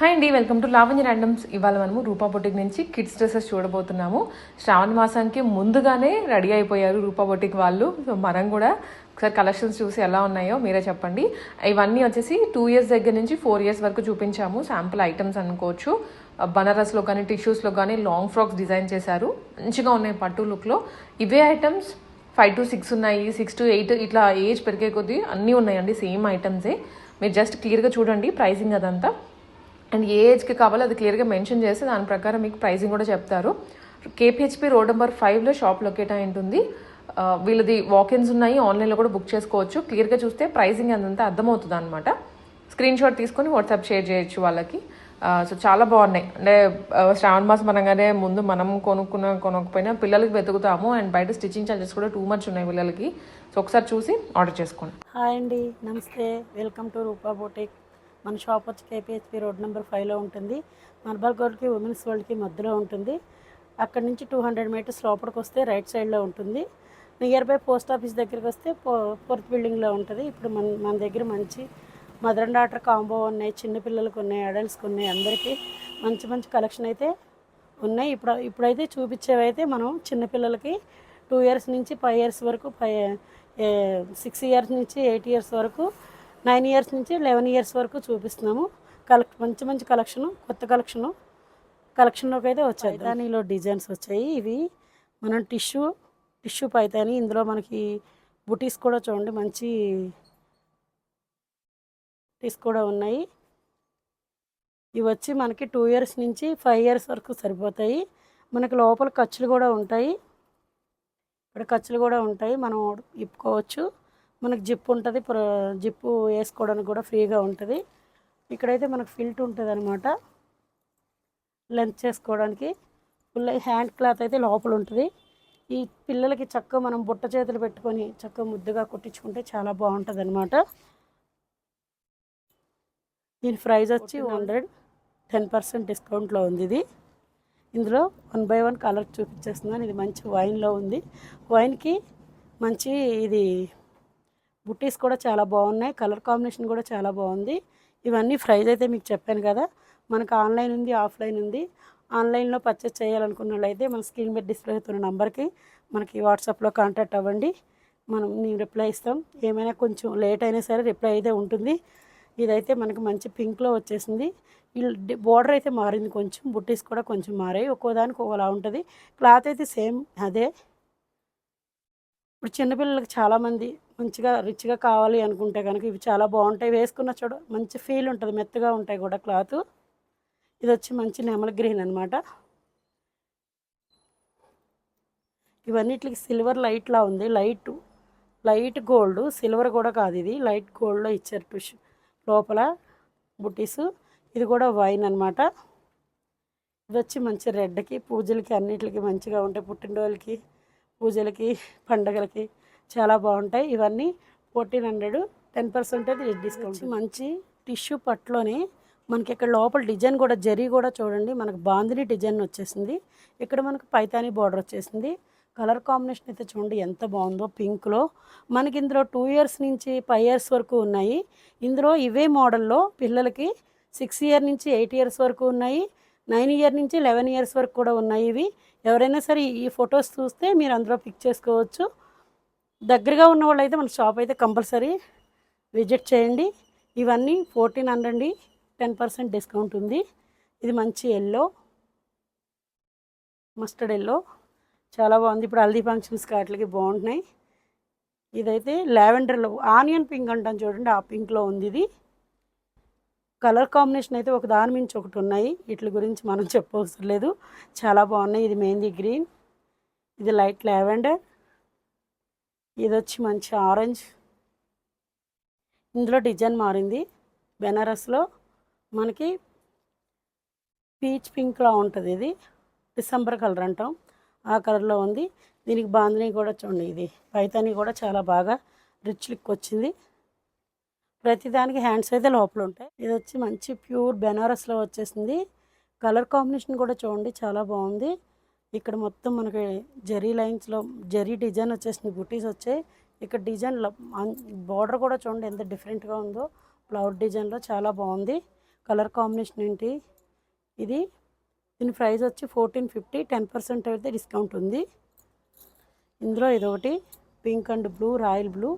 Hi అండి welcome to Lavanya randoms ఇవాళ మనము రూపా బొటిక్ నుంచి కిడ్స్ డ్రెస్సెస్ చూడబోతున్నాము. శ్రావణ మాసానికి ముందుగానే రెడీ అయిపోయారు రూపా బొటిక్ వాళ్ళు. సో మనం కూడా ఒకసారి కలెక్షన్స్ చూసి ఎలా ఉన్నాయో మీరే చెప్పండి. ఇవన్నీ వచ్చేసి టూ ఇయర్స్ దగ్గర నుంచి ఫోర్ ఇయర్స్ వరకు చూపించాము. శాంపుల్ ఐటమ్స్ అనుకోవచ్చు. బనారస్లో కానీ టిష్యూస్లో కానీ లాంగ్ ఫ్రాక్స్ డిజైన్ చేశారు. మంచిగా ఉన్నాయి పట్టు లుక్లో ఇవే ఐటమ్స్ ఫైవ్ టు సిక్స్ ఉన్నాయి సిక్స్ టు ఎయిట్ ఇట్లా ఏజ్ పెరిగే కొద్దీ అన్నీ ఉన్నాయండి సేమ్ ఐటమ్సే మీరు జస్ట్ క్లియర్గా చూడండి ప్రైసింగ్ అదంతా. అండ్ ఏ ఏజ్కి కావాలో అది క్లియర్గా మెన్షన్ చేసి దాని ప్రకారం మీకు ప్రైసింగ్ కూడా చెప్తారు. కేపీహెచ్పి రోడ్ నెంబర్ ఫైవ్లో షాప్ లొకేట్ అయి ఉంటుంది. వీళ్ళది వాకిన్స్ ఉన్నాయి. ఆన్లైన్లో కూడా బుక్ చేసుకోవచ్చు. క్లియర్గా చూస్తే ప్రైసింగ్ అదంతా అర్థమవుతుంది అనమాట స్క్రీన్ షాట్ తీసుకొని వాట్సాప్ షేర్ చేయొచ్చు వాళ్ళకి. సో చాలా బాగున్నాయి. అంటే శ్రావణ మాసం అనగానే ముందు మనం కొనుక్కున్న కొనకపోయినా పిల్లలకి వెతుకుతాము. అండ్ బయట స్టిచ్చింగ్ ఛార్జెస్ కూడా టూ మచ్ ఉన్నాయి పిల్లలకి. సో ఒకసారి చూసి ఆర్డర్ చేసుకోండి. హాయ్ అండి. నమస్తే. Welcome to Rupa boutique. మన షాప్ వచ్చి కేపీహెచ్పి రోడ్ నెంబర్ ఫైవ్లో ఉంటుంది. మర్బల్ గోల్డ్కి ఉమెన్స్ వరల్డ్కి మధ్యలో ఉంటుంది. అక్కడ నుంచి టూ హండ్రెడ్ మీటర్స్ లోపలికి వస్తే రైట్ సైడ్లో ఉంటుంది. నియర్ బై పోస్ట్ ఆఫీస్ దగ్గరికి వస్తే పో ఫోర్త్ బిల్డింగ్లో ఉంటుంది. ఇప్పుడు మన మన దగ్గర మంచి మదర్ అండ్ డాటర్ కాంబో ఉన్నాయి. చిన్నపిల్లలకు ఉన్నాయి అడల్ట్స్కి ఉన్నాయి. అందరికీ మంచి మంచి కలెక్షన్ అయితే ఉన్నాయి. ఇప్పుడు ఇప్పుడైతే చూపించేవైతే మనం చిన్నపిల్లలకి టూ ఇయర్స్ నుంచి ఫైవ్ ఇయర్స్ వరకు ఫైవ్ సిక్స్ ఇయర్స్ నుంచి ఎయిట్ ఇయర్స్ వరకు నైన్ ఇయర్స్ నుంచి లెవెన్ ఇయర్స్ వరకు చూపిస్తున్నాము. కలెక్ మంచి మంచి కలెక్షను కొత్త కలెక్షను కలెక్షన్లోకి అయితే వచ్చాయి దానిలో డిజైన్స్ వచ్చాయి. ఇవి మనం టిష్యూ టిష్యూ పైతాని. ఇందులో మనకి బుటీస్ కూడా చూడండి మంచి బుటీస్ కూడా ఉన్నాయి. ఇవి వచ్చి మనకి టూ ఇయర్స్ నుంచి ఫైవ్ ఇయర్స్ వరకు సరిపోతాయి. మనకి లోపల ఖర్చులు కూడా ఉంటాయి. ఇక్కడ ఖర్చులు కూడా ఉంటాయి. మనం ఇప్పుకోవచ్చు. మనకి జిప్ ఉంటుంది జిప్పు వేసుకోవడానికి కూడా ఫ్రీగా ఉంటుంది. ఇక్కడైతే మనకు ఫిల్ట్ ఉంటుంది అనమాట లెంత్ చేసుకోవడానికి. ఫుల్ హ్యాండ్ క్లాత్ అయితే లోపల ఉంటుంది. ఈ పిల్లలకి చక్కగా మనం బుట్ట చేతులు పెట్టుకొని చక్కగా ముద్దుగా కుట్టించుకుంటే చాలా బాగుంటుంది అనమాట దీని ప్రైస్ వచ్చి హండ్రెడ్ టెన్ పర్సెంట్ డిస్కౌంట్లో ఉంది ఇది. ఇందులో వన్ బై వన్ కలర్ చూపించేస్తున్నాను. ఇది మంచి వైన్లో ఉంది. వైన్కి మంచి ఇది బుట్టీస్ కూడా చాలా బాగున్నాయి. కలర్ కాంబినేషన్ కూడా చాలా బాగుంది. ఇవన్నీ ప్రైజ్ అయితే మీకు చెప్పాను కదా. మనకు ఆన్లైన్ ఉంది ఆఫ్లైన్ ఉంది. ఆన్లైన్లో పర్చేస్ చేయాలనుకున్న వాళ్ళైతే మన స్క్రీన్ మీద డిస్ప్లే అవుతున్న నెంబర్కి మనకి వాట్సాప్లో కాంటాక్ట్ అవ్వండి. మనం నేను రిప్లై ఇస్తాం. ఏమైనా కొంచెం లేట్ అయినా సరే రిప్లై అయితే ఉంటుంది. ఇదైతే మనకి మంచి పింక్లో వచ్చేసింది. బోర్డర్ అయితే మారింది కొంచెం. బుట్టీస్ కూడా కొంచెం మారాయి. ఒక్కోదానికి ఒకలా ఉంటుంది. క్లాత్ అయితే సేమ్ అదే. ఇప్పుడు చిన్నపిల్లలకి చాలామంది మంచిగా రిచ్గా కావాలి అనుకుంటే కనుక ఇవి చాలా బాగుంటాయి. వేసుకున్న చూడ మంచి ఫీల్ ఉంటుంది. మెత్తగా ఉంటాయి కూడా క్లాత్. ఇది వచ్చి మంచి నెమల గ్రీన్ అనమాట ఇవన్నిటికి సిల్వర్ లైట్లా ఉంది. Light light gold. సిల్వర్ కూడా కాదు ఇది. లైట్ గోల్డ్లో ఇచ్చారు టుష్ లోపల బుటీస్. ఇది కూడా వైన్ అనమాట ఇది వచ్చి మంచి రెడ్కి పూజలకి అన్నిటికి మంచిగా ఉంటాయి పుట్టినరోజులకి పూజలకి పండగలకి చాలా బాగుంటాయి. ఇవన్నీ ఫోర్టీన్ హండ్రెడ్ టెన్ పర్సెంట్ అయితే డిస్కౌంట్ మంచి టిష్యూ పట్టులోని మనకి ఇక్కడ లోపల డిజైన్ కూడా జరీ కూడా చూడండి. మనకు బాందిని డిజైన్ వచ్చేసింది. ఇక్కడ మనకు పైతాని బార్డర్ వచ్చేసింది. కలర్ కాంబినేషన్ అయితే చూడండి ఎంత బాగుందో పింక్లో మనకి ఇందులో టూ ఇయర్స్ నుంచి ఫైవ్ ఇయర్స్ వరకు ఉన్నాయి. ఇందులో ఇవే మోడల్లో పిల్లలకి సిక్స్ ఇయర్ నుంచి ఎయిట్ ఇయర్స్ వరకు ఉన్నాయి. నైన్ ఇయర్ నుంచి లెవెన్ ఇయర్స్ వరకు కూడా ఉన్నాయి ఇవి. ఎవరైనా సరే ఈ ఫొటోస్ చూస్తే మీరు అందులో పిక్ చేసుకోవచ్చు. దగ్గరగా ఉన్న వాళ్ళు అయితే మన షాప్ అయితే కంపల్సరీ విజిట్ చేయండి. ఇవన్నీ fourteen hundred ten percent discount ఉంది. ఇది మంచి ఎల్లో మస్టర్డ్ ఎల్లో చాలా బాగుంది. ఇప్పుడు హల్దీ ఫంక్షన్స్ వాటికి బాగుంటున్నాయి. ఇదైతే లావెండర్లో ఆనియన్ పింక్ అంటాం చూడండి ఆ పింక్లో ఉంది ఇది. కలర్ కాంబినేషన్ అయితే ఒక దాని మించి ఒకటి ఉన్నాయి. వీటి గురించి మనం చెప్పవసరం లేదు. చాలా బాగున్నాయి. ఇది మెహందీ గ్రీన్. ఇది లైట్ లావెండర్. ఇది వచ్చి మంచి ఆరెంజ్. ఇందులో డిజైన్ మారింది. బెనారస్లో మనకి పీచ్ పింక్లా ఉంటుంది ఇది. డిసెంబర్ కలర్ అంటాం. ఆ కలర్లో ఉంది. దీనికి బాందిని కూడా చూడండి ఇది. పైతాని కూడా చాలా బాగా రిచ్ లుక్ వచ్చింది. ప్రతిదానికి హ్యాండ్స్ అయితే లోపల ఉంటాయి. ఇది వచ్చి మంచి ప్యూర్ బెనారస్లో వచ్చేసింది. కలర్ కాంబినేషన్ కూడా చూడండి చాలా బాగుంది. ఇక్కడ మొత్తం మనకి జరీ లైన్స్లో జరీ డిజైన్ వచ్చేసింది బుటీస్ వచ్చాయి. ఇక్కడ డిజైన్ బార్డర్ కూడా చూడండి ఎంత డిఫరెంట్గా ఉందో. ఫ్లవర్ డిజైన్లో చాలా బాగుంది. కలర్ కాంబినేషన్ ఏంటి? ఇది దీని ప్రైస్ వచ్చి ఫోర్టీన్ ఫిఫ్టీ టెన్ పర్సెంట్ అయితే డిస్కౌంట్ ఉంది. ఇందులో ఇదొకటి pink and blue royal blue.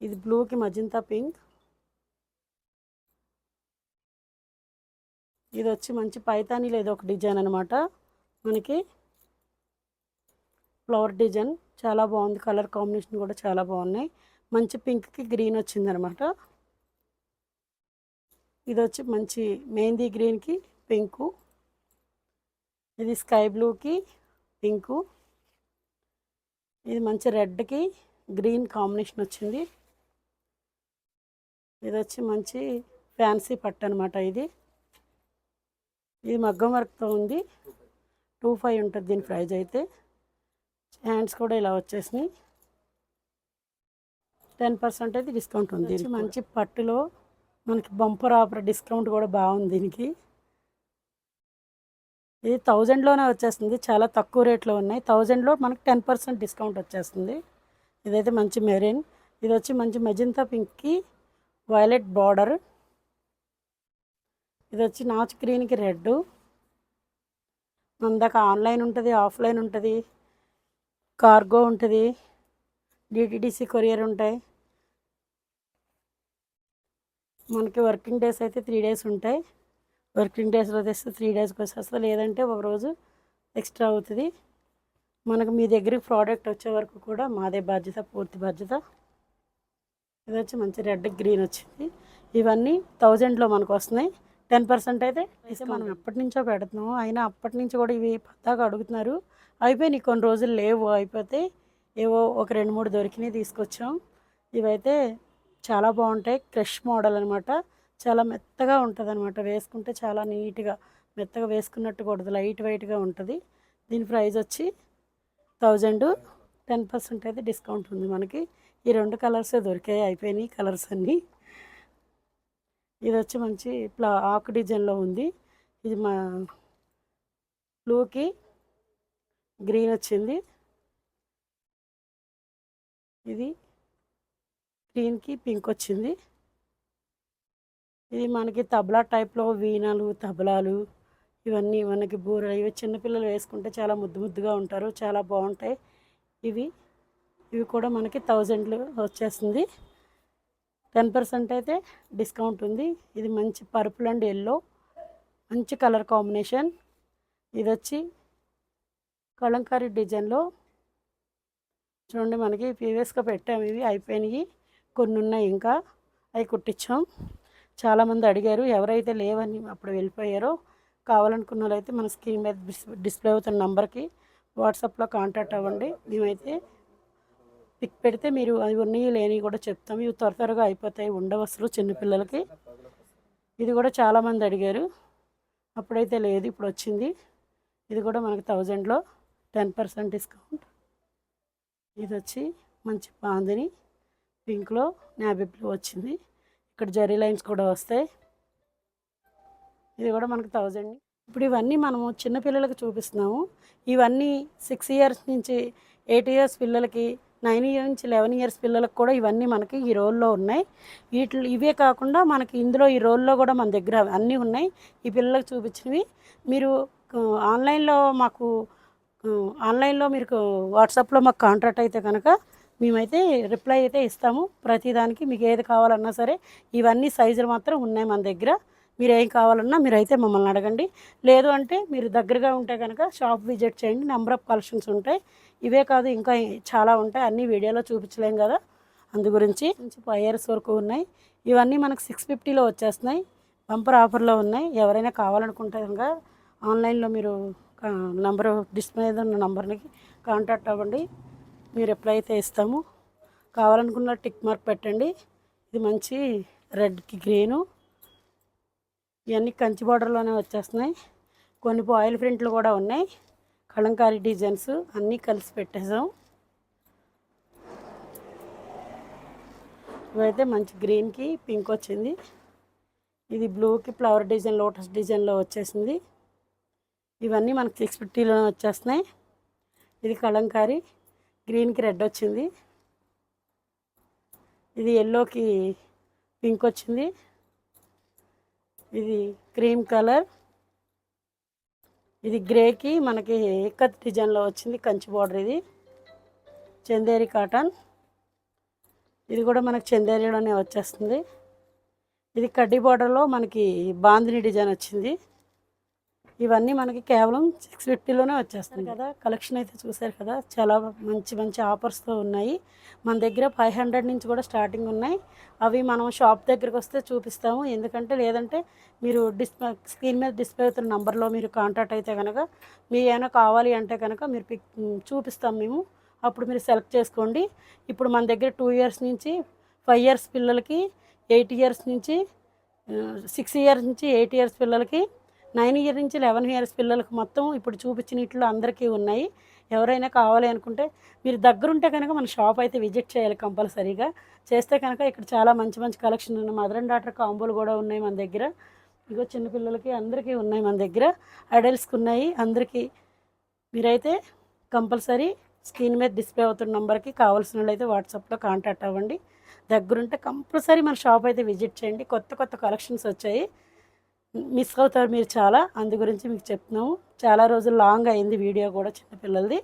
ఇది బ్లూకి మజంతా పింక్. ఇది వచ్చి మంచి పైతాని లేదో ఒక డిజైన్ అనమాట మనకి ఫ్లవర్ డిజైన్. చాలా బాగుంది. కలర్ కాంబినేషన్ కూడా చాలా బాగున్నాయి. మంచి పింక్కి గ్రీన్ వచ్చిందనమాట ఇది వచ్చి మంచి మెహందీ గ్రీన్కి పింకు. ఇది స్కై బ్లూకి పింకు. ఇది మంచి రెడ్కి గ్రీన్ కాంబినేషన్ వచ్చింది. ఇది వచ్చి మంచి ఫ్యాన్సీ పట్టు అనమాట ఇది. ఇది మగ్గం వర్క్తో ఉంది. టూ ఫైవ్ ఉంటుంది దీని ప్రైజ్ అయితే. హ్యాండ్స్ కూడా ఇలా వచ్చేసినాయి. టెన్ పర్సెంట్ అయితే డిస్కౌంట్ ఉంది మంచి పట్టులో మనకి బంపర్ ఆఫర్ డిస్కౌంట్ కూడా బాగుంది దీనికి. ఇది థౌజండ్లోనే వచ్చేస్తుంది. చాలా తక్కువ రేట్లో ఉన్నాయి. థౌజండ్లో మనకి టెన్ పర్సెంట్ డిస్కౌంట్ వచ్చేస్తుంది. ఇదైతే మంచి మెరీన్. ఇది వచ్చి మంచి మెజంతా పింక్కి వైలెట్ బార్డర్. ఇది వచ్చి నాచ్ గ్రీన్కి రెడ్ మన ఆన్లైన్ ఉంటుంది ఆఫ్లైన్ ఉంటుంది. కార్గో ఉంటుంది. డిటిడిసి కొరియర్ ఉంటాయి. మనకి వర్కింగ్ డేస్ అయితే త్రీ డేస్ ఉంటాయి. వర్కింగ్ డేస్లో తెస్తే త్రీ డేస్కి వచ్చేస్తుంది లేదంటే ఒక రోజు ఎక్స్ట్రా అవుతుంది. మనకు మీ దగ్గరికి ప్రోడక్ట్ వచ్చే వరకు కూడా మాదే బాధ్యత పూర్తి బాధ్యత. ఇది వచ్చి మంచి రెడ్ గ్రీన్ వచ్చింది. ఇవన్నీ థౌజండ్లో మనకు వస్తున్నాయి. టెన్ పర్సెంట్ అయితే అయితే మనం ఎప్పటి నుంచో పెడుతున్నాము అయినా అప్పటి నుంచి కూడా ఇవి పద్దాగా అడుగుతున్నారు. అయిపోయి కొన్ని రోజులు లేవు. అయిపోతే ఏవో ఒక రెండు మూడు దొరికినాయి తీసుకొచ్చాం. ఇవైతే చాలా బాగుంటాయి. క్రష్ మోడల్ అనమాట చాలా మెత్తగా ఉంటుంది అనమాట వేసుకుంటే చాలా నీట్గా మెత్తగా వేసుకున్నట్టు కూడదు లైట్ వెయిట్గా ఉంటుంది. దీని ప్రైస్ వచ్చి థౌజండ్. టెన్ పర్సెంట్ అయితే డిస్కౌంట్ ఉంది మనకి. ఈ రెండు కలర్సే దొరికాయి. అయిపోయినాయి కలర్స్ అన్నీ. ఇది వచ్చి మంచి ప్లా ఆకు డిజైన్లో ఉంది. ఇది మా బ్లూకి గ్రీన్ వచ్చింది. ఇది గ్రీన్కి పింక్ వచ్చింది. ఇది మనకి తబలా టైప్లో వీణలు తబలాలు ఇవన్నీ మనకి బూర ఇవి చిన్నపిల్లలు వేసుకుంటే చాలా ముద్దు ముద్దుగా ఉంటారు చాలా బాగుంటాయి. ఇవి ఇవి కూడా మనకి థౌజండ్లు వచ్చేస్తుంది టెన్ పర్సెంట్ అయితే డిస్కౌంట్ ఉంది. ఇది మంచి పర్పుల్ అండ్ ఎల్లో. మంచి కలర్ కాంబినేషన్. ఇది వచ్చి కలంకారీ డిజైన్లో చూడండి మనకి ప్రీవియస్గా పెట్టాము ఇవి అయిపోయినాయి. కొన్ని ఉన్నాయి ఇంకా. అవి కుట్టించాం. చాలామంది అడిగారు ఎవరైతే లేవని అప్పుడు వెళ్ళిపోయారో కావాలనుకున్న వాళ్ళైతే మన స్క్రీన్ మీద డిస్- డిస్ప్లే అవుతున్న నంబర్కి వాట్సాప్లో కాంటాక్ట్ అవ్వండి. మేమైతే పిక్ పెడితే మీరు అవి ఉన్నాయి లేని కూడా చెప్తాం. ఇవి త్వర త్వరగా అయిపోతాయి ఉండవసలు చిన్నపిల్లలకి. ఇది కూడా చాలామంది అడిగారు. అప్పుడైతే లేదు ఇప్పుడు వచ్చింది. ఇది కూడా మనకి థౌజండ్లో టెన్ పర్సెంట్ డిస్కౌంట్. ఇది వచ్చి మంచి బాందిని పింక్లో నాబీ బ్లూ వచ్చింది. ఇక్కడ జరీ లైన్స్ కూడా వస్తాయి. ఇది కూడా మనకు థౌజండ్. ఇప్పుడు ఇవన్నీ మనము చిన్నపిల్లలకి చూపిస్తున్నాము. ఇవన్నీ సిక్స్ ఇయర్స్ నుంచి ఎయిట్ ఇయర్స్ పిల్లలకి నైన్ ఇయర్ నుంచి లెవెన్ ఇయర్స్ పిల్లలకు కూడా ఇవన్నీ మనకి ఈ రోల్లో ఉన్నాయి. వీటి ఇవే కాకుండా మనకి ఇందులో ఈ రోల్లో కూడా మన దగ్గర అన్నీ ఉన్నాయి. ఈ పిల్లలకు చూపించినవి. మీరు ఆన్లైన్లో మాకు ఆన్లైన్లో మీరు వాట్సాప్లో మాకు కాంట్రాక్ట్ అయితే కనుక మేమైతే రిప్లై అయితే ఇస్తాము. ప్రతిదానికి మీకు ఏది కావాలన్నా సరే ఇవన్నీ సైజులు మాత్రం ఉన్నాయి మన దగ్గర. మీరు ఏం కావాలన్నా మీరు అయితే మమ్మల్ని అడగండి. లేదు అంటే మీరు దగ్గరగా ఉంటే కనుక షాప్ విజిట్ చేయండి. నెంబర్ ఆఫ్ కలెక్షన్స్ ఉంటాయి. ఇవే కాదు ఇంకా చాలా ఉంటాయి. అన్నీ వీడియోలో చూపించలేం కదా. అందు గురించి నుంచి ఫైవ్ ఇయర్స్ వరకు ఉన్నాయి. ఇవన్నీ మనకు సిక్స్ ఫిఫ్టీలో వచ్చేస్తున్నాయి. బంపర్ ఆఫర్లో ఉన్నాయి. ఎవరైనా కావాలనుకుంటే కనుక ఆన్లైన్లో మీరు నంబరు డిస్ప్లే ఉన్న నంబర్కి కాంటాక్ట్ అవ్వండి. మీరు ఎప్పుడైతే ఇస్తాము. కావాలనుకున్న టిక్ మార్క్ పెట్టండి. ఇది మంచి రెడ్కి గ్రీను ఇవన్నీ కంచి బార్డర్లోనే వచ్చేస్తున్నాయి. కొన్ని ఆయిల్ ప్రింట్లు కూడా ఉన్నాయి. కళంకారీ డిజైన్స్ అన్నీ కలిసి పెట్టేసాం ఇవైతే మంచి గ్రీన్కి పింక్ వచ్చింది. ఇది బ్లూకి ఫ్లవర్ డిజైన్ లోటస్ డిజైన్లో వచ్చేసింది. ఇవన్నీ మనకి సిక్స్ ఫిఫ్టీలోనే వచ్చేస్తున్నాయి. ఇది కలంకారీ గ్రీన్కి రెడ్ వచ్చింది. ఇది ఎల్లోకి పింక్ వచ్చింది. ఇది క్రీమ్ కలర్. ఇది గ్రేకి మనకి ఎక్కత్ డిజైన్లో వచ్చింది కంచి బార్డర్ ఇది. చందేరి కాటన్. ఇది కూడా మనకి చందేరిలోనే వచ్చేస్తుంది. ఇది కడ్డీ బార్డర్లో మనకి బాందిని డిజైన్ వచ్చింది. ఇవన్నీ మనకి కేవలం సిక్స్ ఫిఫ్టీలోనే వచ్చేస్తుంది కదా కలెక్షన్ అయితే చూసారు కదా చాలా మంచి మంచి ఆఫర్స్తో ఉన్నాయి. మన దగ్గర ఫైవ్ హండ్రెడ్ నుంచి కూడా స్టార్టింగ్ ఉన్నాయి. అవి మనం షాప్ దగ్గరికి వస్తే చూపిస్తాము. ఎందుకంటే లేదంటే మీరు డిస్ప్లే స్క్రీన్ మీద డిస్ప్లే అవుతున్న నంబర్లో మీరు కాంటాక్ట్ అయితే కనుక మీ ఏమైనా కావాలి అంటే కనుక మీరు పిక్ చూపిస్తాం మేము. అప్పుడు మీరు సెలెక్ట్ చేసుకోండి. ఇప్పుడు మన దగ్గర టూ ఇయర్స్ నుంచి ఫైవ్ ఇయర్స్ పిల్లలకి ఎయిట్ ఇయర్స్ నుంచి సిక్స్ ఇయర్స్ నుంచి ఎయిట్ ఇయర్స్ పిల్లలకి నైన్ ఇయర్ నుంచి లెవెన్ ఇయర్స్ పిల్లలకు మొత్తం ఇప్పుడు చూపించిన ఇట్లో అందరికీ ఉన్నాయి. ఎవరైనా కావాలి అనుకుంటే మీరు దగ్గరుంటే కనుక మన షాప్ అయితే విజిట్ చేయాలి కంపల్సరీగా. చేస్తే కనుక ఇక్కడ చాలా మంచి మంచి కలెక్షన్ ఉన్నాయి. మదర్ అండ్ డాటర్ కాంబోలు కూడా ఉన్నాయి మన దగ్గర. ఇగో చిన్నపిల్లలకి అందరికీ ఉన్నాయి మన దగ్గర. అడల్ట్స్కి ఉన్నాయి. అందరికీ మీరైతే కంపల్సరీ స్క్రీన్ మీద డిస్ప్లే అవుతున్న నెంబర్కి కావాల్సిన అయితే వాట్సాప్లో కాంటాక్ట్ అవ్వండి. దగ్గరుంటే కంపల్సరీ మన షాప్ అయితే విజిట్ చేయండి. కొత్త కొత్త కలెక్షన్స్ వచ్చాయి. మిస్ అవుతారు మీరు చాలా. అందు గురించి మీకు చెప్తున్నాము. చాలా రోజులు లాంగ్ అయింది వీడియో కూడా చిన్నపిల్లలది.